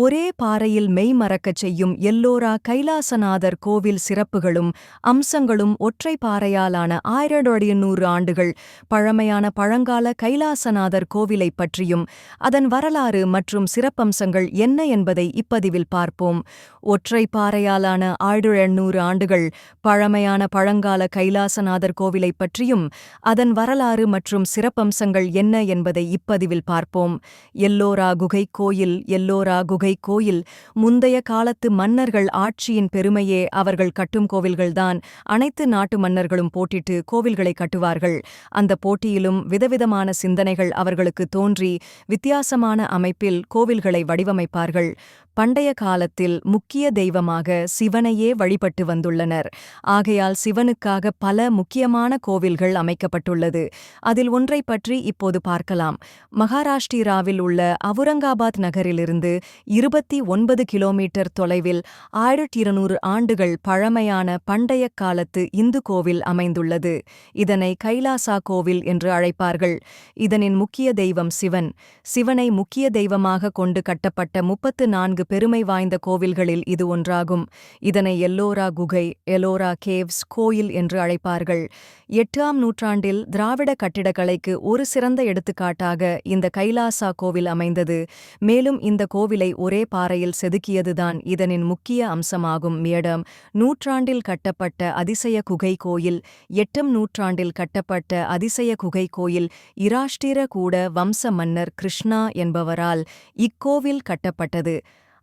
ஒரே பாறையில் மெய்மறக்கச் செய்யும் எல்லோரா கைலாசநாதர் கோவில் சிறப்புகளும் அம்சங்களும் ஒற்றை பாறையாலான ஆயிரத்தி ஆண்டுகள் பழமையான பழங்கால கைலாசநாதர் கோவிலைப் பற்றியும் அதன் வரலாறு மற்றும் சிறப்பம்சங்கள் என்ன என்பதை இப்பதிவில் பார்ப்போம். ஒற்றை பாறையாலான ஆயிரநூறு ஆண்டுகள் பழமையான பழங்கால கைலாசநாதர் கோவிலைப் பற்றியும் அதன் வரலாறு மற்றும் சிறப்பம்சங்கள் என்ன என்பதை இப்பதிவில் பார்ப்போம். எல்லோரா குகை கோயில் எல்லோரா குகை கோயில் முந்தைய காலத்து மன்னர்கள் ஆட்சியின் பெருமையே அவர்கள் கட்டும் கோவில்கள்தான். அனைத்து நாட்டு மன்னர்களும் போட்டிட்டு கோவில்களை கட்டுவார்கள். அந்த போட்டியிலும் விதவிதமான சிந்தனைகள் அவர்களுக்கு தோன்றி வித்தியாசமான அமைப்பில் கோவில்களை வடிவமைப்பார்கள். பண்டைய காலத்தில் முக்கிய தெய்வமாக சிவனையே வழிபட்டு வந்துள்ளனர். ஆகையால் சிவனுக்காக பல முக்கியமான கோவில்கள் அமைக்கப்பட்டுள்ளது. அதில் ஒன்றை பற்றி இப்போது பார்க்கலாம். மகாராஷ்டிராவில் உள்ள அவுரங்காபாத் நகரிலிருந்து இருபத்தி ஒன்பது கிலோமீட்டர் தொலைவில் ஆயிரத்தி இருநூறு ஆண்டுகள் பழமையான பண்டைய காலத்து இந்து கோவில் அமைந்துள்ளது. இதனை கைலாசா கோவில் என்று அழைப்பார்கள். இதனின் முக்கிய தெய்வம் சிவன். சிவனை முக்கிய தெய்வமாக கொண்டு கட்டப்பட்ட முப்பத்து நான்கு பெருமை வாய்ந்த கோவில்களில் இது ஒன்றாகும். இதனை எல்லோரா குகை எலோரா கேவ்ஸ் கோயில் என்று அழைப்பார்கள். எட்டாம் நூற்றாண்டில் திராவிட கட்டிடக்கலைக்கு ஒரு சிறந்த எடுத்துக்காட்டாக இந்த கைலாசா கோவில் அமைந்தது. மேலும் இந்த கோவிலை ஒரே பாறையில் செதுக்கியதுதான் இதனின் முக்கிய அம்சமாகும். மேடம் நூற்றாண்டில் கட்டப்பட்ட அதிசய குகை கோயில் எட்டம் நூற்றாண்டில் கட்டப்பட்ட அதிசய குகை கோயில் இராஷ்டிர கூட வம்ச மன்னர் கிருஷ்ணா என்பவரால் இக்கோவில் கட்டப்பட்டது.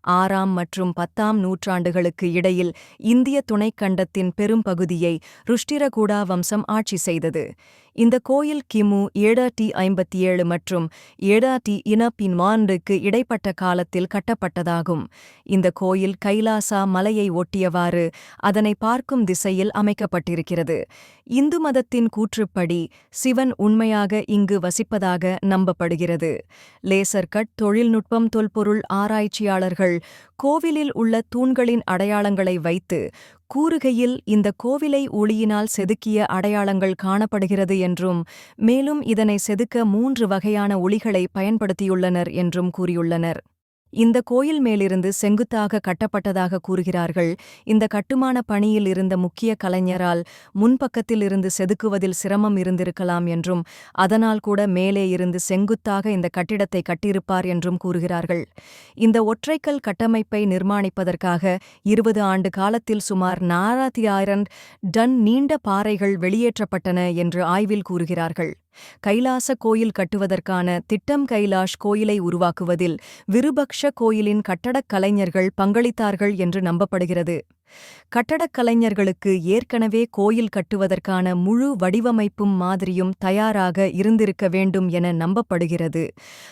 ஆறாம் மற்றும் பத்தாம் நூற்றாண்டுகளுக்கு இடையில் இந்திய துணைக்கண்டத்தின் பெரும்பகுதியை ருஷ்டிரகூடா வம்சம் ஆட்சி செய்தது. இந்த கோயில் கிமு ஏழாட்டி ஐம்பத்தி ஏழு மற்றும் ஏழாட்டி இனப்பின் மாண்டுக்கு இடைப்பட்ட காலத்தில் கட்டப்பட்டதாகும். இந்த கோயில் கைலாசா மலையை ஒட்டியவாறு அதனை பார்க்கும் திசையில் அமைக்கப்பட்டிருக்கிறது. இந்து மதத்தின் கூற்றுப்படி சிவன் உண்மையாக இங்கு வசிப்பதாக நம்பப்படுகிறது. லேசர் கட் தொழில்நுட்பம் தொல்பொருள் ஆராய்ச்சியாளர்கள் கோவிலில் உள்ள தூண்களின் அடையாளங்களை வைத்து கூறுகையில் இந்த கோவிலை ஒளியினால் செதுக்கிய அடையாளங்கள் காணப்படுகிறது என்றும் மேலும் இதனை செதுக்க மூன்று வகையான ஒளிகளை பயன்படுத்தியுள்ளனர் என்றும் கூறியுள்ளனர். இந்த கோயில் மேலிருந்து செங்குத்தாக கட்டப்பட்டதாக கூறுகிறார்கள். இந்த கட்டுமான பணியில் இருந்த முக்கிய கலைஞரால் முன்பக்கத்தில் இருந்து செதுக்குவதில் சிரமம் இருந்திருக்கலாம் என்றும் அதனால் கூட மேலே இருந்து செங்குத்தாக இந்த கட்டிடத்தை கட்டியிருப்பார் என்றும் கூறுகிறார்கள். இந்த ஒற்றைக்கல் கட்டமைப்பை நிர்மாணிப்பதற்காக இருபது ஆண்டு காலத்தில் சுமார் நாலாயிரம் டன் நீண்ட பாறைகள் வெளியேற்றப்பட்டன என்று ஆய்வில் கூறுகிறார்கள். கைலாச கோயில் கட்டுவதற்கான திட்டம் கைலாஷ் கோயிலை உருவாக்குவதில் விருபக்ஷ கோயிலின் கட்டடக் கலைஞர்கள் பங்களித்தார்கள் என்று நம்பப்படுகிறது. கட்டடக் கலைஞர்களுக்கு ஏற்கனவே கோயில் கட்டுவதற்கான முழு வடிவமைப்பும் மாதிரியும் தயாராக இருந்திருக்க வேண்டும் என நம்பப்படுகிறது.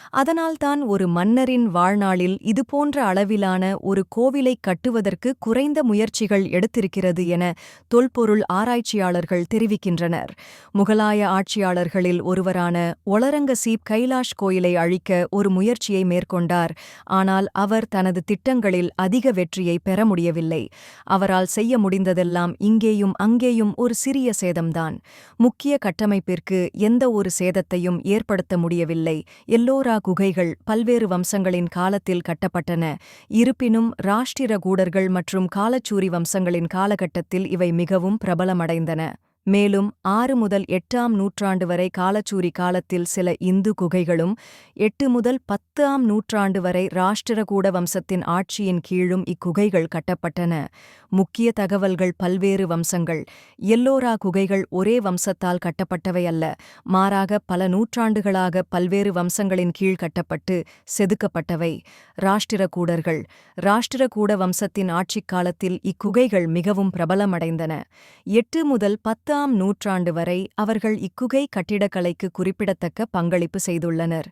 அதனால்தான் ஒரு மன்னரின் வாழ்நாளில் இதுபோன்ற அளவிலான ஒரு கோவிலை கட்டுவதற்கு குறைந்த முயற்சிகள் எடுத்திருக்கிறது என தொல்பொருள் ஆராய்ச்சியாளர்கள் தெரிவிக்கின்றனர். முகலாய ஆட்சியாளர்களில் ஒருவரான ஒளரங்கசீப் கைலாஷ் கோயிலை அழிக்க ஒரு முயற்சியை மேற்கொண்டார். ஆனால் அவர் தனது திட்டங்களில் அதிக வெற்றியை பெற முடியவில்லை. அவரால் செய்ய முடிந்ததெல்லாம் இங்கேயும் அங்கேயும் ஒரு சிறிய சேதம்தான். முக்கிய கட்டமைப்பிற்கு எந்த ஒரு சேதத்தையும் ஏற்படுத்த முடியவில்லை. எல்லோரா குகைகள் பல்வேறு வம்சங்களின் காலத்தில் கட்டப்பட்டன. இருப்பினும் ராஷ்டிர கூடர்கள் மற்றும் காலச்சூரி வம்சங்களின் காலகட்டத்தில் இவை மிகவும் பிரபலமடைந்தன. மேலும் ஆறு முதல் எட்டாம் நூற்றாண்டு வரை காலச்சூரி காலத்தில் சில இந்து குகைகளும் எட்டு முதல் பத்தாம் நூற்றாண்டு வரை ராஷ்டிரகூட வம்சத்தின் ஆட்சியின் கீழும் இக்குகைகள் கட்டப்பட்டன. முக்கிய தகவல்கள் பல்வேறு வம்சங்கள். எல்லோரா குகைகள் ஒரே வம்சத்தால் கட்டப்பட்டவை அல்ல. மாறாக பல நூற்றாண்டுகளாக பல்வேறு வம்சங்களின் கீழ் கட்டப்பட்டு செதுக்கப்பட்டவை. ராஷ்டிரகூடர்கள் ராஷ்டிரகூட வம்சத்தின் ஆட்சிக் காலத்தில் இக்குகைகள் மிகவும் பிரபலமடைந்தன. எட்டு முதல் பத்து பத்தாம் நூற்றாண்டு வரை அவர்கள் இக்குகை கட்டிடக்கலைக்கு குறிப்பிடத்தக்க பங்களிப்பு செய்துள்ளனர்.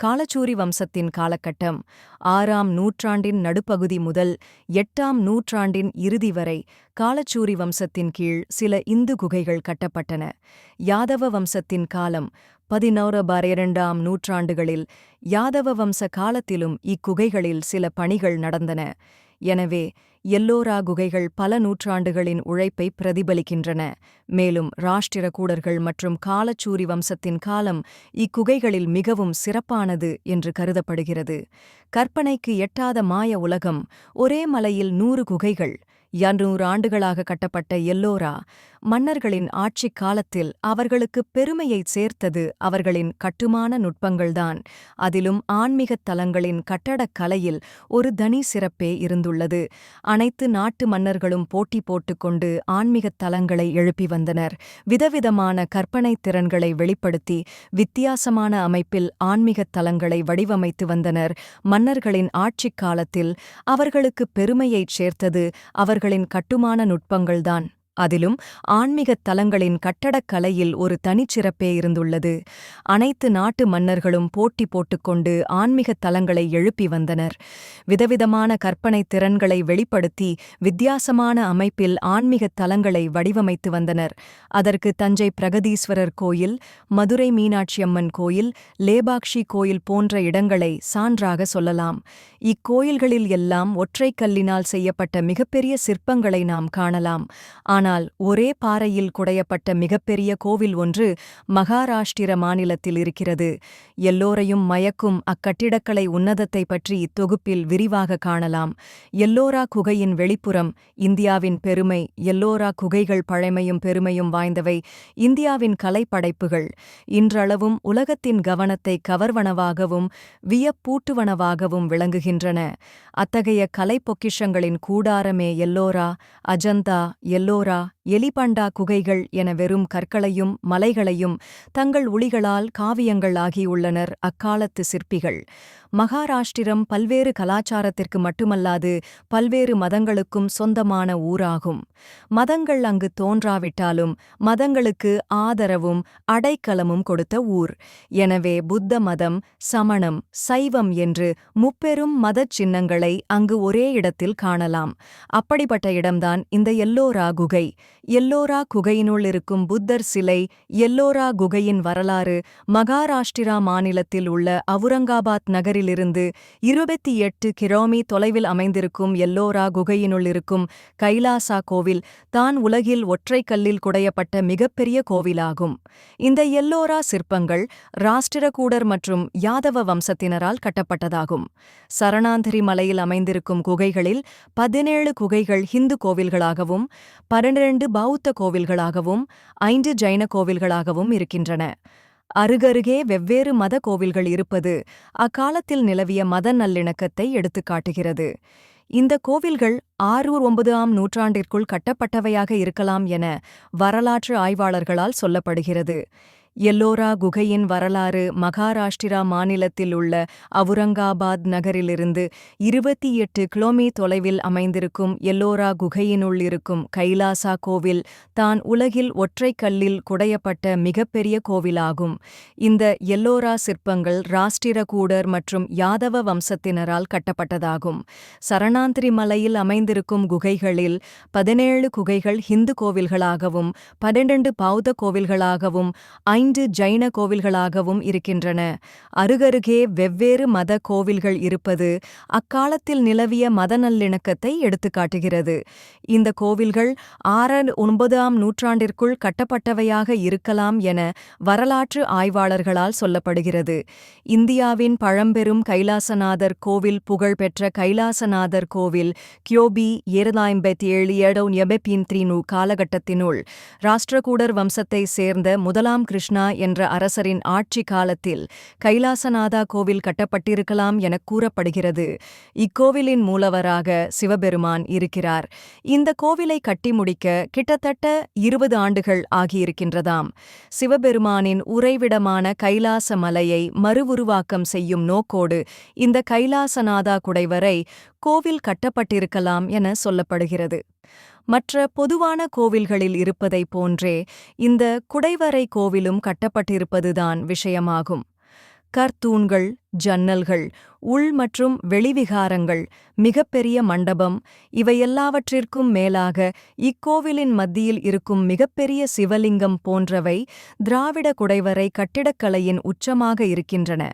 காலச்சூரி வம்சத்தின் காலகட்டம் ஆறாம் நூற்றாண்டின் நடுப்பகுதி முதல் எட்டாம் நூற்றாண்டின் இறுதி வரை காலச்சூரி வம்சத்தின் கீழ் சில இந்து குகைகள் கட்டப்பட்டன. யாதவ வம்சத்தின் காலம் பதினோரு பன்னிரண்டாம் நூற்றாண்டுகளில் யாதவ வம்ச காலத்திலும் இக்குகைகளில் சில பணிகள் நடந்தன. எனவே எல்லோரா குகைகள் பல நூற்றாண்டுகளின் உழைப்பை பிரதிபலிக்கின்றன. மேலும் ராஷ்டிர கூடர்கள் மற்றும் காலச்சூரி வம்சத்தின் காலம் இக்குகைகளில் மிகவும் சிறப்பானது என்று கருதப்படுகிறது. கற்பனைக்கு எட்டாத மாய உலகம் ஒரே மலையில் நூறு குகைகள் இருநூறு ஆண்டுகளாக கட்டப்பட்ட எல்லோரா மன்னர்களின் ஆட்சிக் காலத்தில் அவர்களுக்கு பெருமையைச் சேர்த்தது அவர்களின் கட்டுமான நுட்பங்கள்தான். அதிலும் ஆன்மீகத் தலங்களின் கட்டடக் கலையில் ஒரு தனி சிறப்பே இருந்துள்ளது. அனைத்து நாட்டு மன்னர்களும் போட்டி போட்டுக்கொண்டு ஆன்மீகத் தலங்களை எழுப்பி வந்தனர். விதவிதமான கற்பனைத் திறன்களை வெளிப்படுத்தி வித்தியாசமான அமைப்பில் ஆன்மீகத் தலங்களை வடிவமைத்து வந்தனர். மன்னர்களின் ஆட்சிக் காலத்தில் அவர்களுக்கு பெருமையைச் சேர்த்தது அவர்களின் கட்டுமான நுட்பங்கள்தான். அதிலும் ஆன்மீகத் தலங்களின் கட்டடக்கலையில் ஒரு தனிச்சிறப்பே இருந்துள்ளது. அனைத்து நாட்டு மன்னர்களும் போட்டி போட்டுக்கொண்டு ஆன்மீகத் தலங்களை எழுப்பி வந்தனர். விதவிதமான கற்பனைத் திறன்களை வெளிப்படுத்தி வித்தியாசமான அமைப்பில் ஆன்மீகத் தலங்களை வடிவமைத்து வந்தனர். அதற்கு தஞ்சை பிரகதீஸ்வரர் கோயில் மதுரை மீனாட்சியம்மன் கோயில் லேபாக்ஷி கோயில் போன்ற இடங்களை சான்றாக சொல்லலாம். இக்கோயில்களில் எல்லாம் ஒற்றைக் கல்லினால் செய்யப்பட்ட மிகப்பெரிய சிற்பங்களை நாம் காணலாம். ஆனால் ஒரே பாறையில் குடையப்பட்ட மிகப்பெரிய கோவில் ஒன்று மகாராஷ்டிர மாநிலத்தில் இருக்கிறது. எல்லோரையும் மயக்கும் அக்கட்டிடக்கலை உன்னதத்தை பற்றி இத்தொகுப்பில் விரிவாக காணலாம். எல்லோரா குகையின் வெளிப்புறம் இந்தியாவின் பெருமை எல்லோரா குகைகள் பழமையும் பெருமையும் வாய்ந்தவை இந்தியாவின் கலைப்படைப்புகள். இன்றளவும் உலகத்தின் கவனத்தை கவர்வனவாகவும் வியப்பூட்டுவனவாகவும் விளங்குகின்றன. அத்தகைய கலைப்பொக்கிஷங்களின் கூடாரமே எல்லோரா அஜந்தா எல்லோரா எலிபண்டா குகைகள் என வெறும் கற்களையும் மலைகளையும் தங்கள் உளிகளால் காவியங்கள் ஆகியுள்ளனர் அக்காலத்து சிற்பிகள். மகாராஷ்டிரம் பல்வேறு கலாச்சாரத்திற்கு மட்டுமல்லாது பல்வேறு மதங்களுக்கும் சொந்தமான ஊராகும். மதங்கள் அங்கு தோன்றாவிட்டாலும் மதங்களுக்கு ஆதரவும் அடைக்கலமும் கொடுத்த ஊர். எனவே புத்த மதம் சமணம் சைவம் என்று முப்பெரும் மதச் சின்னங்களை அங்கு ஒரே இடத்தில் காணலாம். அப்படிப்பட்ட இடம்தான் இந்த எல்லோரா குகை. எல்லோரா குகையினுள் இருக்கும் புத்தர் சிலை எல்லோரா குகையின் வரலாறு மகாராஷ்டிரா மாநிலத்தில் உள்ள அவுரங்காபாத் நகரிலிருந்து இருபத்தி எட்டு கிரோமி தொலைவில் அமைந்திருக்கும் எல்லோரா குகையினுள் இருக்கும் கைலாசா கோவில் தான் உலகில் ஒற்றைக் கல்லில் குடையப்பட்ட மிகப்பெரிய கோவிலாகும். இந்த எல்லோரா சிற்பங்கள் ராஷ்டிரகூடர் மற்றும் யாதவ வம்சத்தினரால் கட்டப்பட்டதாகும். சரணாந்திரி மலையில் அமைந்திருக்கும் குகைகளில் பதினேழு குகைகள் ஹிந்து கோவில்களாகவும் பன்னிரண்டு பௌத்த கோவில்களாகவும் ஐந்து ஜைன கோவில்களாகவும் இருக்கின்றன. அருகருகே வெவ்வேறு மத கோவில்கள் இருப்பது அக்காலத்தில் நிலவிய மத நல்லிணக்கத்தை எடுத்துக்காட்டுகிறது. இந்த கோவில்கள் ஆறு ஒன்பதாம் நூற்றாண்டிற்குள் கட்டப்பட்டவையாக இருக்கலாம் என வரலாற்று ஆய்வாளர்களால் சொல்லப்படுகிறது. எல்லோரா குகையின் வரலாறு மகாராஷ்டிரா மாநிலத்தில் உள்ள அவுரங்காபாத் நகரிலிருந்து இருபத்தி எட்டு கிலோமீ தொலைவில் அமைந்திருக்கும் எல்லோரா குகையினுள் இருக்கும் கைலாசா கோவில் தான் உலகில் ஒற்றை கல்லில் குடையப்பட்ட மிகப்பெரிய கோவிலாகும். இந்த எல்லோரா சிற்பங்கள் ராஷ்டிரகூடர் மற்றும் யாதவ வம்சத்தினரால் கட்டப்பட்டதாகும். சரணாந்திரி மலையில் அமைந்திருக்கும் குகைகளில் பதினேழு குகைகள் ஹிந்து கோவில்களாகவும் பன்னிரண்டு பௌத்த கோவில்களாகவும் ஐந்து ஜைன கோவில்களாகவும் இருக்கின்றன. அருகருகே வெவ்வேறு மத கோவில்கள் இருப்பது அக்காலத்தில் நிலவிய மத நல்லிணக்கத்தை எடுத்துக்காட்டுகிறது. இந்த கோவில்கள் ஆறு ஒன்பதாம் நூற்றாண்டிற்குள் கட்டப்பட்டவையாக இருக்கலாம் என வரலாற்று ஆய்வாளர்களால் சொல்லப்படுகிறது. இந்தியாவின் பழம்பெரும் கைலாசநாதர் கோவில் புகழ்பெற்ற கைலாசநாதர் கோவில் கியோபி ஏரதாயம்பெத் ஏழு ஏடோ எபெபின் த்ரீனு காலகட்டத்தினுள் ராஷ்டிரகூடர் வம்சத்தைச் சேர்ந்த முதலாம் கிருஷ்ண என்ற அரசரின் ஆட்சி காலத்தில் கைலாசநாதா கோவில் கட்டப்பட்டிருக்கலாம் எனக் கூறப்படுகிறது. இக்கோவிலின் மூலவராக சிவபெருமான் இருக்கிறார். இந்த கோவிலை கட்டி முடிக்க கிட்டத்தட்ட இருபது ஆண்டுகள் ஆகியிருக்கின்றதாம். சிவபெருமானின் உறைவிடமான கைலாச மலையை மறுவுருவாக்கம் செய்யும் நோக்கோடு இந்த கைலாசநாதா குடைவரை கோவில் கட்டப்பட்டிருக்கலாம் என சொல்லப்படுகிறது. மற்ற பொதுவான கோவில்களில் இருப்பதைப் போன்றே இந்த குடைவரை கோவிலும் கட்டப்பட்டிருப்பதுதான் விஷயமாகும். கர்த்தூண்கள் ஜன்னல்கள் உள் மற்றும் வெளிவிகாரங்கள் மிகப்பெரிய மண்டபம் இவையெல்லாவற்றிற்கும் மேலாக இக்கோவிலின் மத்தியில் இருக்கும் மிகப்பெரிய சிவலிங்கம் போன்றவை திராவிட குடைவரை கட்டிடக்கலையின் உச்சமாக இருக்கின்றன.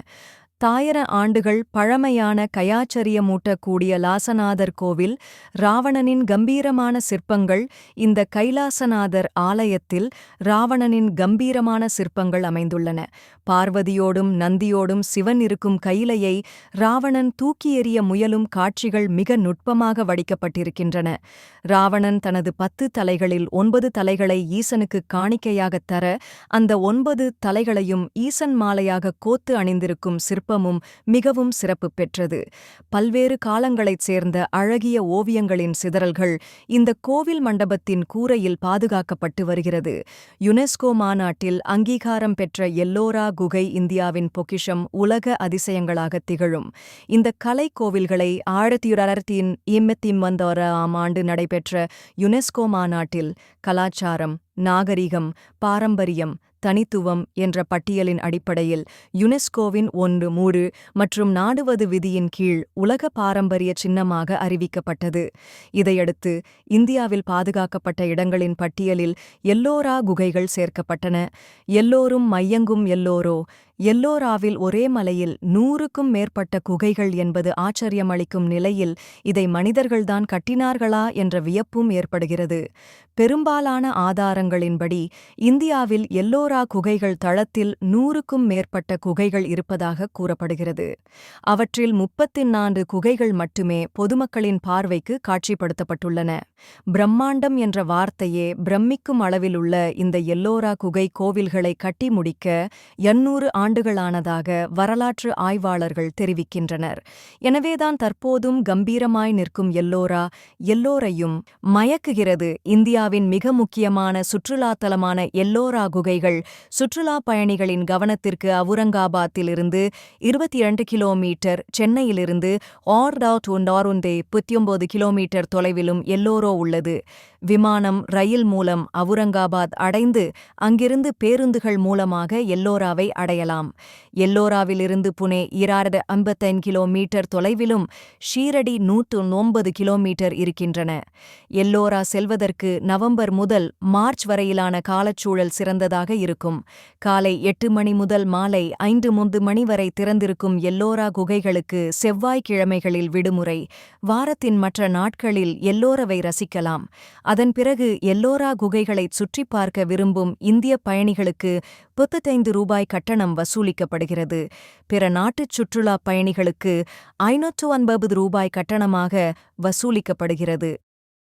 தாயிர ஆண்டுகள் பழமையான கயாச்சரியமூட்டக்கூடிய லாசநாதர் கோவில் ராவணனின் கம்பீரமான சிற்பங்கள் இந்த கைலாசநாதர் ஆலயத்தில் ராவணனின் கம்பீரமான சிற்பங்கள் அமைந்துள்ளன. பார்வதியோடும் நந்தியோடும் சிவன் இருக்கும் கையிலையை ராவணன் தூக்கி எறிய முயலும் காட்சிகள் மிக நுட்பமாக வடிக்கப்பட்டிருக்கின்றன. ராவணன் தனது பத்து தலைகளில் ஒன்பது தலைகளை ஈசனுக்கு காணிக்கையாகத் தர அந்த ஒன்பது தலைகளையும் ஈசன் மாலையாக கோத்து அணிந்திருக்கும் சிற்பமும் மிகவும் சிறப்பு பெற்றது. பல்வேறு காலங்களைச் சேர்ந்த அழகிய ஓவியங்களின் சிதறல்கள் இந்த கோவில் மண்டபத்தின் கூரையில் பாதுகாக்கப்பட்டு வருகிறது. யுனெஸ்கோ மாநாட்டில் அங்கீகாரம் பெற்ற எல்லோரா குகை இந்தியாவின் பொக்கிஷம் உலக அதிசயங்களாக திகழும். இந்த கலை கோவில்களை ஆயிரத்தி தொள்ளாயிரத்தி ஆம் ஆண்டு நடைபெற்ற யுனெஸ்கோ மாநாட்டில் கலாச்சாரம் நாகரிகம் பாரம்பரியம் தனித்துவம் என்ற பட்டியலின் அடிப்படையில் யுனெஸ்கோவின் ஒன்று மூடு மற்றும் நாடுவது விதியின் கீழ் உலக பாரம்பரிய சின்னமாக அறிவிக்கப்பட்டது. இதையடுத்து இந்தியாவில் பாதுகாக்கப்பட்ட இடங்களின் பட்டியலில் எல்லோரா குகைகள் சேர்க்கப்பட்டன. எல்லோரும் மையங்கும் எல்லோரோ எல்லோராவில் ஒரே மலையில் நூறுக்கும் மேற்பட்ட குகைகள் என்பது ஆச்சரியமளிக்கும் நிலையில் இதை மனிதர்கள்தான் கட்டினார்களா என்ற வியப்பும் ஏற்படுகிறது. பெரும்பாலான ஆதாரங்களின்படி இந்தியாவில் எல்லோரா குகைகள் தளத்தில் நூறுக்கும் மேற்பட்ட குகைகள் இருப்பதாக கூறப்படுகிறது. அவற்றில் முப்பத்தி நான்கு குகைகள் மட்டுமே பொதுமக்களின் பார்வைக்கு காட்சிப்படுத்தப்பட்டுள்ளன. பிரம்மாண்டம் என்ற வார்த்தையே பிரமிக்கும் அளவிலுள்ள இந்த எல்லோரா குகை கோவில்களை கட்டி முடிக்க எண்ணூறு ஆண்டுகளானதாக வரலாற்று ஆய்வாளர்கள் தெரிவிக்கின்றனர். எனவேதான் தற்போதும் கம்பீரமாய் நிற்கும் எல்லோரா எல்லோரையும் மயக்குகிறது இந்தியாவின் மிக முக்கியமான சுற்றுலாத்தலமான எல்லோரா குகைகள் சுற்றுலா பயணிகளின் கவனத்திற்கு அவுரங்காபாத்திலிருந்து இருபத்தி இரண்டு கிலோமீட்டர் சென்னையிலிருந்து ஆர் ஆர்டாட் ஒன்டாருந்தே புத்தியொன்பது கிலோமீட்டர் தொலைவிலும் எல்லோரோ உள்ளது. விமானம் ரயில் மூலம் அவுரங்காபாத் அடைந்து அங்கிருந்து பேருந்துகள் மூலமாக எல்லோராவை அடையலாம். எல்லோராவிலிருந்து புனே இராறு ஐம்பத்தைந்து கிலோமீட்டர் தொலைவிலும் ஷீரடி நூற்று ஒன்பது கிலோமீட்டர் இருக்கின்றன. எல்லோரா செல்வதற்கு நவம்பர் முதல் மார்ச் வரையிலான காலச்சூழல் சிறந்ததாக இருக்கும். காலை எட்டு மணி முதல் மாலை ஐந்து முந்து மணி வரை திறந்திருக்கும் எல்லோரா குகைகளுக்கு செவ்வாய்க்கிழமைகளில் விடுமுறை. வாரத்தின் மற்ற நாட்களில் எல்லோரவை ரசிக்கலாம். அதன் பிறகு எல்லோரா குகைகளைச் சுற்றி பார்க்க விரும்பும் இந்திய பயணிகளுக்கு முப்பத்தைந்து ரூபாய் கட்டணம் வசூல் வசூலிக்கப்படுகிறது. பிற நாட்டுச் சுற்றுலாப் பயணிகளுக்கு ஐநூற்று ஒன்பது ரூபாய் கட்டணமாக வசூலிக்கப்படுகிறது.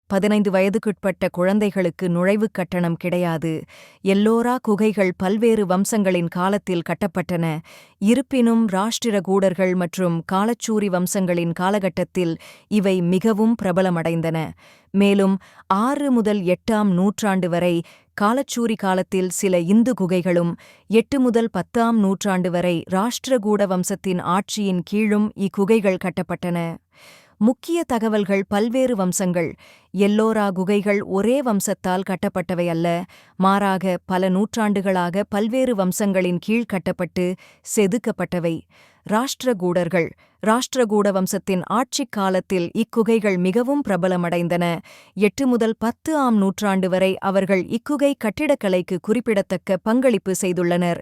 பதினைந்து வயதுக்குட்பட்ட குழந்தைகளுக்கு நுழைவுக் கட்டணம் கிடையாது. எல்லோரா குகைகள் பல்வேறு வம்சங்களின் காலத்தில் கட்டப்பட்டன. இருப்பினும் ராஷ்டிரகூடர்கள் மற்றும் காலச்சூரி வம்சங்களின் காலகட்டத்தில் இவை மிகவும் பிரபலமடைந்தன. மேலும் ஆறு முதல் எட்டாம் நூற்றாண்டு வரை காலச்சூரி காலத்தில் சில இந்து குகைகளும் எட்டு முதல் பத்தாம் நூற்றாண்டு வரை ராஷ்டிரகூட வம்சத்தின் ஆட்சியின் கீழும் இக்குகைகள் கட்டப்பட்டன. முக்கிய தகவல்கள் பல்வேறு வம்சங்கள் எல்லோரா குகைகள் ஒரே வம்சத்தால் கட்டப்பட்டவை அல்ல மாறாக பல நூற்றாண்டுகளாக பல்வேறு வம்சங்களின் கீழ் கட்டப்பட்டு செதுக்கப்பட்டவை. ராஷ்டிரகூடர்கள். ராஷ்டிரகூட வம்சத்தின் ஆட்சிக் காலத்தில் இக்குகைகள் மிகவும் பிரபலமடைந்தன. எட்டு முதல் பத்து ஆம் நூற்றாண்டு வரை அவர்கள் இக்குகை கட்டிடக்கலைக்கு குறிப்பிடத்தக்க பங்களிப்பு செய்துள்ளனர்.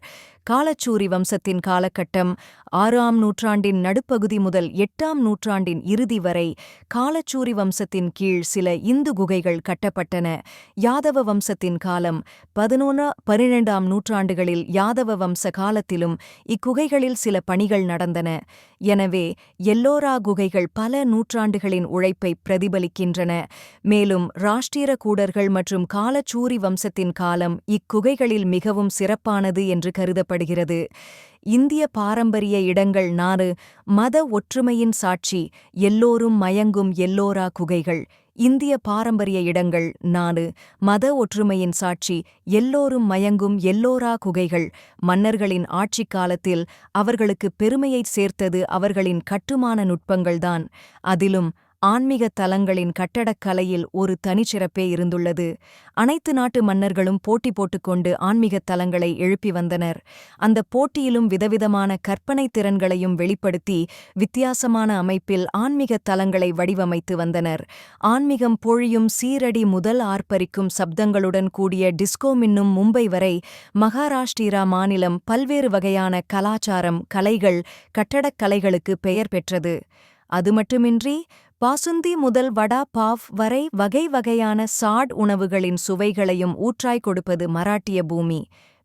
காலச்சூரி வம்சத்தின் காலகட்டம் ஆறாம் நூற்றாண்டின் நடுப்பகுதி முதல் எட்டாம் நூற்றாண்டின் இறுதி வரை காலச்சூரி வம்சத்தின் கீழ் சில இந்து குகைகள் கட்டப்பட்டன. யாதவ வம்சத்தின் காலம் பதினொன்று பனிரெண்டாம் நூற்றாண்டுகளில் யாதவ வம்ச காலத்திலும் இக்குகைகளில் சில பணிகள் நடந்தன. எனவே எல்லோரா குகைகள் பல நூற்றாண்டுகளின் உழைப்பை பிரதிபலிக்கின்றன. மேலும் ராஷ்டிர கூடர்கள் மற்றும் காலச்சூரி வம்சத்தின் காலம் இக்குகைகளில் மிகவும் சிறப்பானது என்று கருதப்படுகிறது. இந்திய பாரம்பரிய இடங்கள் நாறு மத ஒற்றுமையின் சாட்சி எல்லோரும் மயங்கும் எல்லோரா குகைகள். இந்திய பாரம்பரிய இடங்கள் நாடு மத ஒற்றுமையின் சாட்சி எல்லோரும் மயங்கும் எல்லோரா குகைகள். மன்னர்களின் ஆட்சிக் காலத்தில் அவர்களுக்கு பெருமையைச் சேர்த்தது அவர்களின் கட்டுமான நுட்பங்கள்தான். அதிலும் ஆன்மீக தலங்களின் கட்டடக்கலையில் ஒரு தனிச்சிறப்பே இருந்துள்ளது. அனைத்து நாட்டு மன்னர்களும் போட்டி போட்டுக்கொண்டு ஆன்மீகத் தலங்களை எழுப்பி வந்தனர். அந்த போட்டியிலும் விதவிதமான கற்பனை திறன்களையும் வெளிப்படுத்தி வித்தியாசமான அமைப்பில் ஆன்மீகத் தலங்களை வடிவமைத்து வந்தனர். ஆன்மீகம் பொழியும் சீரடி முதல் ஆர்ப்பரிக்கும் சப்தங்களுடன் கூடிய டிஸ்கோ மின்னும் மும்பை வரை மகாராஷ்டிரா மாநிலம் பல்வேறு வகையான கலாச்சாரம் கலைகள் கட்டடக்கலைகளுக்கு பெயர் பெற்றது. அது மட்டுமின்றி பாசுந்தி முதல் வடா பாவ் வரை வகை வகையான சாட் உணவுகளின் சுவைகளையும் ஊற்றாய் கொடுப்பது மராட்டிய பூமி.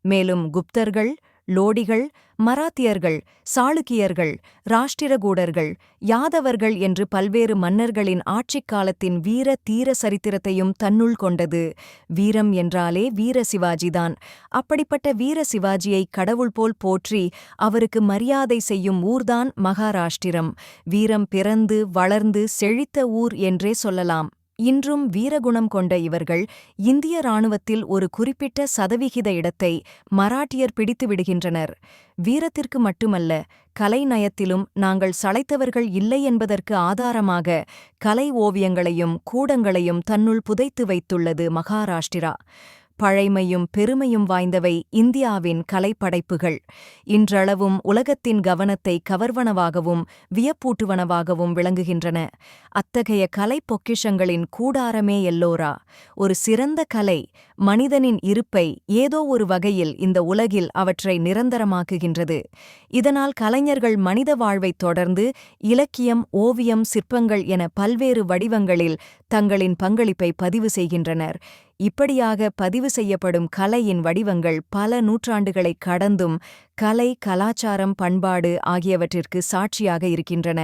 மேலும் குப்தர்கள் லோடிகள் மராத்தியர்கள் சாளுக்கியர்கள் ராஷ்டிரகூடர்கள் யாதவர்கள் என்று பல்வேறு மன்னர்களின் ஆட்சிக் காலத்தின் வீர தீர சரித்திரத்தையும் தன்னுள் கொண்டது. வீரம் என்றாலே வீர சிவாஜிதான். அப்படிப்பட்ட வீர சிவாஜியை கடவுள் போல் போற்றி அவருக்கு மரியாதை செய்யும் ஊர்தான் மகாராஷ்டிரம். வீரம் பிறந்து வளர்ந்து செழித்த ஊர் என்றே சொல்லலாம். இன்றும் வீரகுணம் கொண்ட இவர்கள் இந்திய இராணுவத்தில் ஒரு குறிப்பிட்ட சதவிகித இடத்தை மராட்டியர் பிடித்து விடுகின்றனர். வீரத்திற்கு மட்டுமல்ல கலை நயத்திலும் நாங்கள் சளைத்தவர்கள் இல்லை என்பதற்கு ஆதாரமாக கலை ஓவியங்களையும் கூடங்களையும் தன்னுள் புதைத்து வைத்துள்ளது மகாராஷ்டிரா. பழைமையும் பெருமையும் வாய்ந்தவை இந்தியாவின் கலைப்படைப்புகள். இன்றளவும் உலகத்தின் கவனத்தை கவர்வனவாகவும் வியப்பூட்டுவனவாகவும் விளங்குகின்றன. அத்தகைய கலை பொக்கிஷங்களின் கூடாரமே எல்லோரா? ஒரு சிறந்த கலை மனிதனின் இருப்பை ஏதோ ஒரு வகையில் இந்த உலகில் அவற்றை நிரந்தரமாக்குகின்றது. இதனால் கலைஞர்கள் மனித வாழ்வைத் தொடர்ந்து இலக்கியம் ஓவியம் சிற்பங்கள் என பல்வேறு வடிவங்களில் தங்களின் பங்களிப்பை பதிவு செய்கின்றனர். இப்படியாக பதிவு செய்யப்படும் கலையின் வடிவங்கள் பல நூற்றாண்டுகளை கடந்தும் கலை கலாச்சாரம் பண்பாடு ஆகியவற்றிற்கு சாட்சியாக இருக்கின்றன.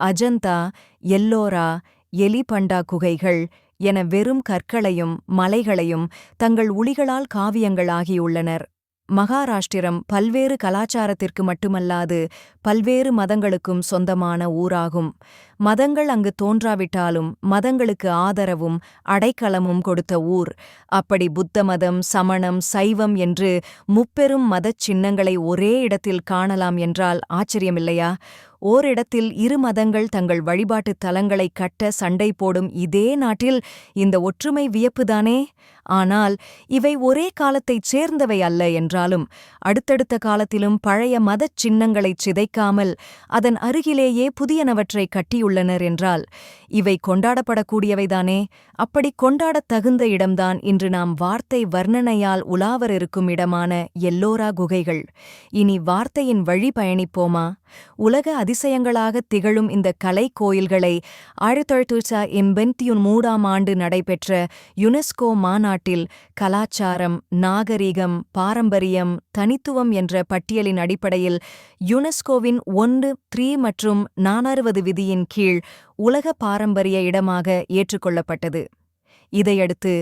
அஜந்தா எல்லோரா எலிபண்டா குகைகள் என வெறும் கற்களையும் மலைகளையும் தங்கள் உளிகளால் காவியங்கள் ஆகியுள்ளனர் மகாராஷ்டிரம் பல்வேறு கலாச்சாரத்திற்கு மட்டுமல்லாது பல்வேறு மதங்களுக்கும் சொந்தமான ஊராகும். மதங்கள் அங்கு தோன்றாவிட்டாலும் மதங்களுக்கு ஆதரவும் அடைக்கலமும் கொடுத்த ஊர். அப்படி புத்த மதம் சமணம் சைவம் என்று முப்பெரும் மதச் சின்னங்களை ஒரே இடத்தில் காணலாம் என்றால் ஆச்சரியமில்லையா? ஓரிடத்தில் இரு மதங்கள் தங்கள் வழிபாட்டுத் தலங்களைக் கட்ட சண்டை போடும் இதே நாட்டில் இந்த ஒற்றுமை வியப்புதானே? ஆனால் இவை ஒரே காலத்தைச் சேர்ந்தவை அல்ல என்றாலும் அடுத்தடுத்த காலத்திலும் பழைய மதச் சின்னங்களைச் சிதைக்காமல் அதன் அருகிலேயே புதியனவற்றை கட்டியுள்ளனர் என்றால் இவை கொண்டாடப்படக்கூடியவைதானே? அப்படி கொண்டாடத் தகுந்த இடம்தான் இன்று நாம் வார்த்தை வர்ணனையால் உலாவர் இருக்கும் இடமான எல்லோரா குகைகள். இனி வார்த்தையின் வழி பயணிப்போமா? உலக அதிசயங்களாக திகழும் இந்த கலை கோயில்களை ஆயிரத்தி தொள்ளாயிரத்தி எண்பத்தி மூடாம் ஆண்டு நடைபெற்ற யுனெஸ்கோ மாநாட்டில் கலாச்சாரம் நாகரிகம் பாரம்பரியம் தனித்துவம் என்ற பட்டியலின் அடிப்படையில் யுனெஸ்கோவின் ஒன்று த்ரீ மற்றும் நானறுவது விதியின் கீழ் உலக பாரம்பரிய இடமாக ஏற்றுக்கொள்ளப்பட்டது. இதையடுத்து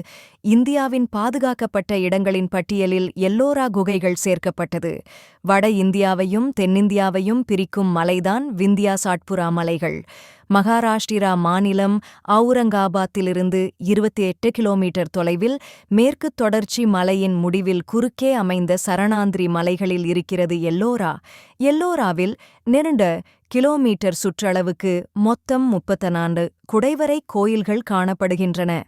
இந்தியாவின் பாதுகாக்கப்பட்ட இடங்களின் பட்டியலில் எல்லோரா குகைகள் சேர்க்கப்பட்டது. வட இந்தியாவையும் தென்னிந்தியாவையும் பிரிக்கும் மலைதான் விந்தியா சாட்புரா மலைகள். மகாராஷ்டிரா மாநிலம் அவுரங்காபாத்திலிருந்து இருபத்தி எட்டு கிலோமீட்டர் தொலைவில் மேற்கு தொடர்ச்சி மலையின் முடிவில் குறுக்கே அமைந்த சரணாந்திரி மலைகளில் இருக்கிறது எல்லோரா. எல்லோராவில் நெருண்ட கிலோமீட்டர் சுற்றளவுக்கு மொத்தம் முப்பத்தனாண்டு குடைவரை கோயில்கள் காணப்படுகின்றன.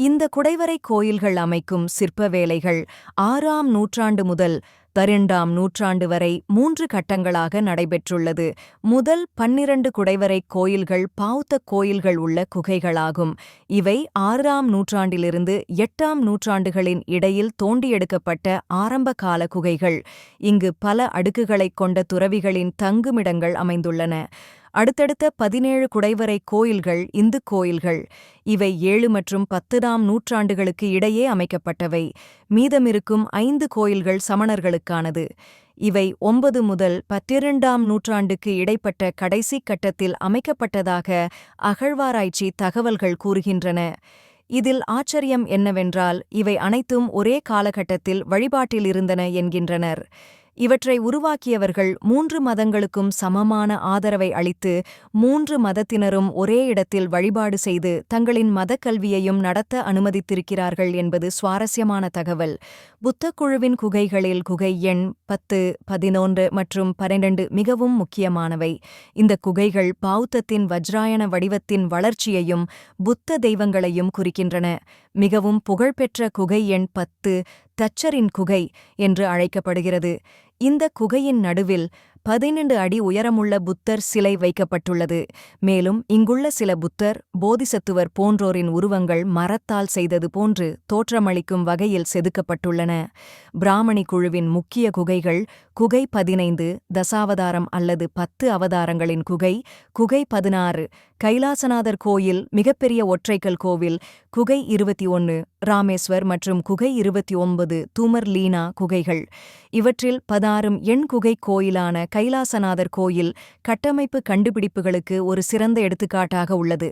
இந்த குடைவரை கோயில்கள் அமைக்கும் சிற்ப வேலைகள் ஆறாம் நூற்றாண்டு முதல் பன்னிரண்டாம் நூற்றாண்டு வரை மூன்று கட்டங்களாக நடைபெற்றுள்ளது. முதல் பன்னிரண்டு குடைவரை கோயில்கள் பாவுத்த கோயில்கள் உள்ள குகைகளாகும். இவை ஆறாம் நூற்றாண்டிலிருந்து எட்டாம் நூற்றாண்டுகளின் இடையில் தோண்டியெடுக்கப்பட்ட ஆரம்பகால குகைகள். இங்கு பல அடுக்குகளைக் கொண்ட துறவிகளின் தங்குமிடங்கள் அமைந்துள்ளன. அடுத்தடுத்த பதினேழு குடைவரை கோயில்கள் இந்து கோயில்கள் இவை ஏழு மற்றும் பத்துதாம் நூற்றாண்டுகளுக்கு இடையே அமைக்கப்பட்டவை. மீதமிருக்கும் ஐந்து கோயில்கள் சமணர்களுக்கானது. இவை ஒன்பது முதல் பத்திரண்டாம் நூற்றாண்டுக்கு இடைப்பட்ட கடைசி கட்டத்தில் அமைக்கப்பட்டதாக அகழ்வாராய்ச்சி தகவல்கள் கூறுகின்றன. இதில் ஆச்சரியம் என்னவென்றால் இவை அனைத்தும் ஒரே காலகட்டத்தில் வழிபாட்டில் இருந்தன என்கின்றனர். இவற்றை உருவாக்கியவர்கள் மூன்று மதங்களுக்கும் சமமான ஆதரவை அளித்து மூன்று மதத்தினரும் ஒரே இடத்தில் வழிபாடு செய்து தங்களின் மதக் கல்வியையும் நடத்த அனுமதித்திருக்கிறார்கள் என்பது சுவாரஸ்யமான தகவல். புத்தக் குழுவின் குகைகளில் குகை எண் பத்து பதினொன்று மற்றும் பன்னிரண்டு மிகவும் முக்கியமானவை. இந்த குகைகள் பௌத்தத்தின் வஜ்ராயண வடிவத்தின் வளர்ச்சியையும் புத்த தெய்வங்களையும் குறிக்கின்றன. மிகவும் புகழ்பெற்ற குகை எண் பத்து தச்சரின் குகை என்று அழைக்கப்படுகிறது. இந்த குகையின் நடுவில் பதினெண்டு அடி உயரமுள்ள புத்தர் சிலை வைக்கப்பட்டுள்ளது. மேலும் இங்குள்ள சில புத்தர் போதிசத்துவர் போன்றோரின் உருவங்கள் மரத்தால் செய்தது போன்று தோற்றமளிக்கும் வகையில் செதுக்கப்பட்டுள்ளன. பிராமணி குழுவின் முக்கிய குகைகள் குகை பதினைந்து தசாவதாரம் அல்லது பத்து அவதாரங்களின் குகை குகை பதினாறு கைலாசநாதர் கோயில் மிகப்பெரிய ஒற்றைக்கல் கோவில் குகை இருபத்தி ஒன்று ராமேஸ்வர் மற்றும் குகை இருபத்தி ஒன்பது தூமர் லீனா குகைகள். இவற்றில் பதாரும் எண்குகை கோயிலான கைலாசநாதர் கோயில் கட்டமைப்பு கண்டுபிடிப்புகளுக்கு ஒரு சிறந்த எடுத்துக்காட்டாக உள்ளது.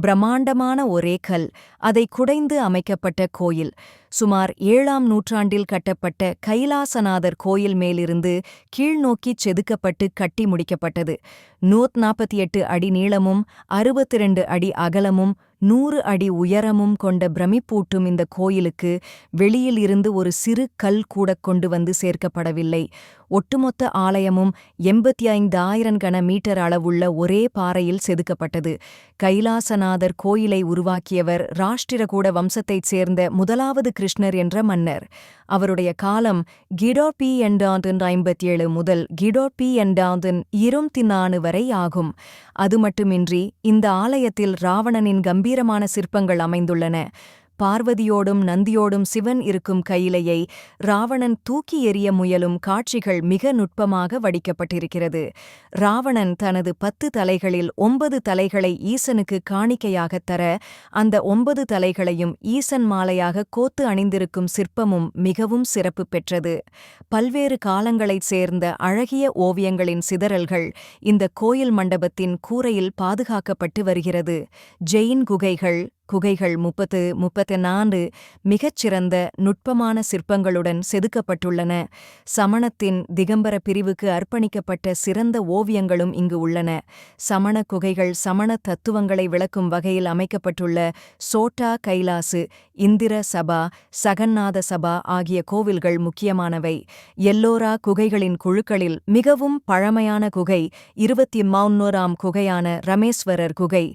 பிரம்மாண்டமான ஒரே கல் அதை குடைந்து அமைக்கப்பட்ட கோயில். சுமார் ஏழாம் நூற்றாண்டில் கட்டப்பட்ட கைலாசநாதர் கோயில் மேலிருந்து கீழ்நோக்கிச் செதுக்கப்பட்டு கட்டி முடிக்கப்பட்டது. நூத் நாற்பத்தி எட்டு அடி நீளமும் அறுபத்தி ரெண்டு அடி அகலமும் நூறு அடி உயரமும் கொண்ட பிரமிப்பூட்டும் இந்த கோயிலுக்கு வெளியில் இருந்து ஒரு சிறு கல் கூட கொண்டு வந்து சேர்க்கப்படவில்லை. ஒட்டுமொத்த ஆலயமும் எண்பத்தி ஐந்தாயிரம் கன மீட்டர் அளவுள்ள ஒரே பாறையில் செதுக்கப்பட்டது. கைலாசநாதர் கோயிலை உருவாக்கியவர் ராஷ்டிரகூட வம்சத்தைச் சேர்ந்த முதலாவது கிருஷ்ணர் என்ற மன்னர். அவருடைய காலம் கிடோ பி எண்டாந்தன் ஐம்பத்தி ஏழு முதல் கிடோ பி எண்டாந்தன் இருபத்தி நானு வரை ஆகும். அது மட்டுமின்றி இந்த ஆலயத்தில் ராவணனின் கம்பீரமான சிற்பங்கள் அமைந்துள்ளன. பார்வதியோடும் நந்தியோடும் சிவன் இருக்கும் கையிலையை ராவணன் தூக்கி எறிய முயலும் காட்சிகள் மிக நுட்பமாக வடிக்கப்பட்டிருக்கிறது. ராவணன் தனது பத்து தலைகளில் ஒன்பது தலைகளை ஈசனுக்கு காணிக்கையாகத் தர அந்த ஒன்பது தலைகளையும் ஈசன் மாலையாக கோத்து அணிந்திருக்கும் சிற்பமும் மிகவும் சிறப்பு பெற்றது. பல்வேறு காலங்களைச் சேர்ந்த அழகிய ஓவியங்களின் சிதறல்கள் இந்த கோயில் மண்டபத்தின் கூரையில் பாதுகாக்கப்பட்டு வருகிறது. ஜெயின் குகைகள் குகைகள் முப்பத்து முப்பத்து நான்கு மிகச்சிறந்த நுட்பமான சிற்பங்களுடன் செதுக்கப்பட்டுள்ளன. சமணத்தின் திகம்பர பிரிவுக்கு அர்ப்பணிக்கப்பட்ட சிறந்த ஓவியங்களும் இங்கு உள்ளன. சமண குகைகள் சமண தத்துவங்களை விளக்கும் வகையில் அமைக்கப்பட்டுள்ள சோட்டா கைலாசு இந்திர சபா சகநாத சபா ஆகிய கோவில்கள் முக்கியமானவை. எல்லோரா குகைகளின் குழுக்களில் மிகவும் பழமையான குகை இருபத்தி மௌன்னோராம் குகையான ரமேஸ்வரர் குகை.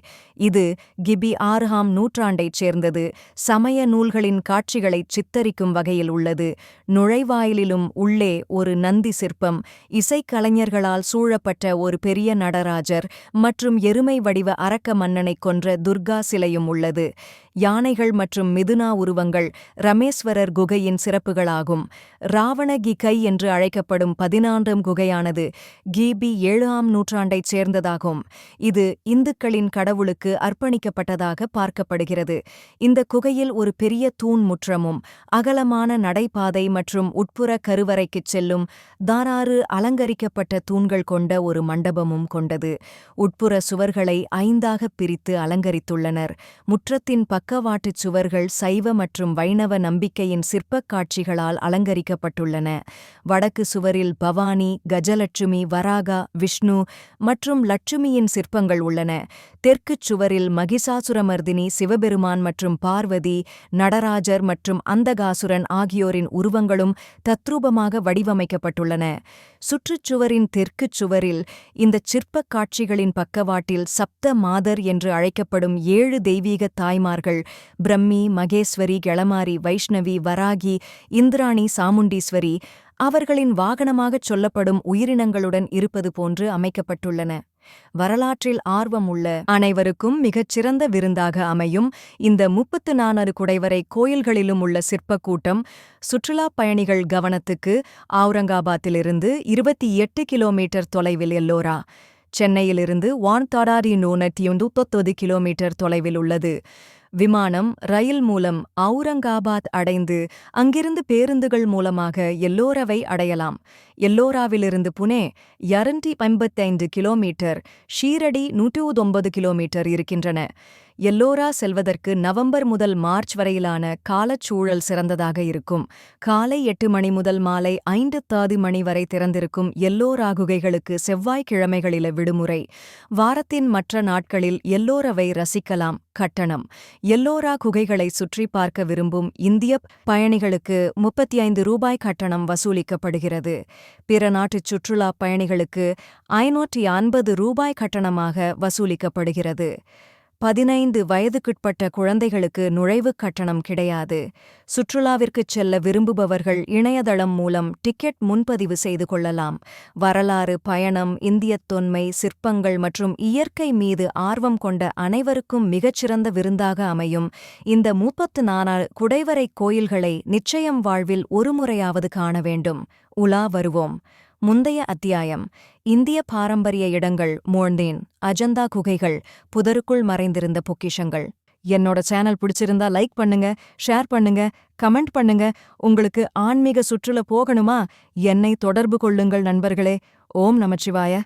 இது கிபி ஆறாம் நூற்றாண்டைச் சேர்ந்தது. சமய நூல்களின் காட்சிகளைச் சித்தரிக்கும் வகையில் உள்ளது. நுழைவாயிலிலும் உள்ளே ஒரு நந்தி சிற்பம். இசைக்கலைஞர்களால் சூழப்பட்ட ஒரு பெரிய நடராஜர் மற்றும் எருமை வடிவ அரக்க மன்னனைக் கொன்ற துர்கா சிலையும் உள்ளது. யானைகள் மற்றும் மிதுனா உருவங்கள் ரமேஸ்வரர் குகையின் சிறப்புகளாகும். ராவண கிகை என்று அழைக்கப்படும் பதினான்றாம் குகையானது கிபி ஏழாம் நூற்றாண்டைச் சேர்ந்ததாகும். இது இந்துக்களின் கடவுளுக்கு அர்ப்பணிக்கப்பட்டதாக பார்க்கப்படுகிறது. இந்த குகையில் ஒரு பெரிய தூண் முற்றமும் அகலமான நடைபாதை மற்றும் உட்புற கருவறைக்குச் செல்லும் தாராறு அலங்கரிக்கப்பட்ட தூண்கள் கொண்ட ஒரு மண்டபமும் கொண்டது. உட்புற சுவர்களை ஐந்தாகப் பிரித்து அலங்கரித்துள்ளனர். முற்றத்தின் பக்கவாட்டுச் சுவர்கள் சைவ மற்றும் வைணவ நம்பிக்கையின் சிற்பக் காட்சிகளால் அலங்கரிக்கப்பட்டுள்ளன. வடக்கு சுவரில் பவானி கஜலட்சுமி வராகா விஷ்ணு மற்றும் லட்சுமியின் சிற்பங்கள் உள்ளன. தெற்குச் சுவரில் மகிஷாசுரமர்தினி சிவபெருமான் மற்றும் பார்வதி நடராஜர் மற்றும் அந்தகாசுரன் ஆகியோரின் உருவங்களும் தத்ரூபமாக வடிவமைக்கப்பட்டுள்ளன. சுற்றுச்சுவரின் தெற்குச் சுவரில் இந்த சிற்பக் காட்சிகளின் பக்கவாட்டில் சப்த மாதர் என்று அழைக்கப்படும் ஏழு தெய்வீக தாய்மார்கள் பிரம்மி மகேஸ்வரி கெளமாரி வைஷ்ணவி வராகி இந்திராணி சாமுண்டீஸ்வரி அவர்களின் வாகனமாகச் சொல்லப்படும் உயிரினங்களுடன் இருப்பது போன்று அமைக்கப்பட்டுள்ளன. வரலாற்றில் ஆர்வம் உள்ள அனைவருக்கும் மிகச்சிறந்த விருந்தாக அமையும் இந்த முப்பத்து நானறு குடைவரை கோயில்களிலும் உள்ள சிற்பக் கூட்டம் சுற்றுலாப் பயணிகள் கவனத்துக்கு அவுரங்காபாத்திலிருந்து இருபத்தி எட்டு கிலோமீட்டர் தொலைவில் எல்லோரா சென்னையிலிருந்து வான்தாடாரி நூனட்டியுண்டு தொத்தொது கிலோமீட்டர் தொலைவில் உள்ளது. விமானம் ரயில் மூலம் அவுரங்காபாத் அடைந்து அங்கிருந்து பேருந்துகள் மூலமாக எல்லோராவை அடையலாம். எல்லோராவிலிருந்து புனே இரண்டி ஐம்பத்தைந்து கிலோமீட்டர் ஷீரடி நூற்றி கிலோமீட்டர் இருக்கின்றன. எல்லோரா செல்வதற்கு நவம்பர் முதல் மார்ச் வரையிலான காலச்சூழல் சிறந்ததாக இருக்கும். காலை எட்டு மணி முதல் மாலை ஐந்து தாதி மணி வரை திறந்திருக்கும் எல்லோரா குகைகளுக்கு செவ்வாய்க்கிழமைகளில விடுமுறை. வாரத்தின் மற்ற நாட்களில் எல்லோரவை ரசிக்கலாம். கட்டணம். எல்லோரா குகைகளை சுற்றி பார்க்க விரும்பும் இந்திய பயணிகளுக்கு முப்பத்தி ஐந்து ரூபாய் கட்டணம் வசூலிக்கப்படுகிறது. பிற நாட்டுச் சுற்றுலாப் பயணிகளுக்கு ஐநூற்றி ஐம்பது ரூபாய் கட்டணமாக வசூலிக்கப்படுகிறது. பதினைந்து வயதுக்குட்பட்ட குழந்தைகளுக்கு நுழைவுக் கட்டணம் கிடையாது. சுற்றுலாவிற்குச் செல்ல விரும்புபவர்கள் இணையதளம் மூலம் டிக்கெட் முன்பதிவு செய்து கொள்ளலாம். வரலாறு பயணம் இந்தியத் தொன்மை சிற்பங்கள் மற்றும் இயற்கை மீது ஆர்வம் கொண்ட அனைவருக்கும் மிகச்சிறந்த விருந்தாக அமையும். இந்த முப்பத்து நாலு குடைவரை கோயில்களை நிச்சயம் வாழ்வில் ஒருமுறையாவது காண வேண்டும். உலா வருவோம். முந்தைய அத்தியாயம் இந்திய பாரம்பரிய இடங்கள் மோழ்ந்தேன் அஜந்தா குகைகள் புதருக்குள் மறைந்திருந்த பொக்கிஷங்கள். என்னோட சேனல் பிடிச்சிருந்தா லைக் பண்ணுங்க ஷேர் பண்ணுங்க கமெண்ட் பண்ணுங்க. உங்களுக்கு ஆன்மீக சுற்றுல போகணுமா? என்னை தொடர்பு கொள்ளுங்கள் நண்பர்களே. ஓம் நமச்சிவாய.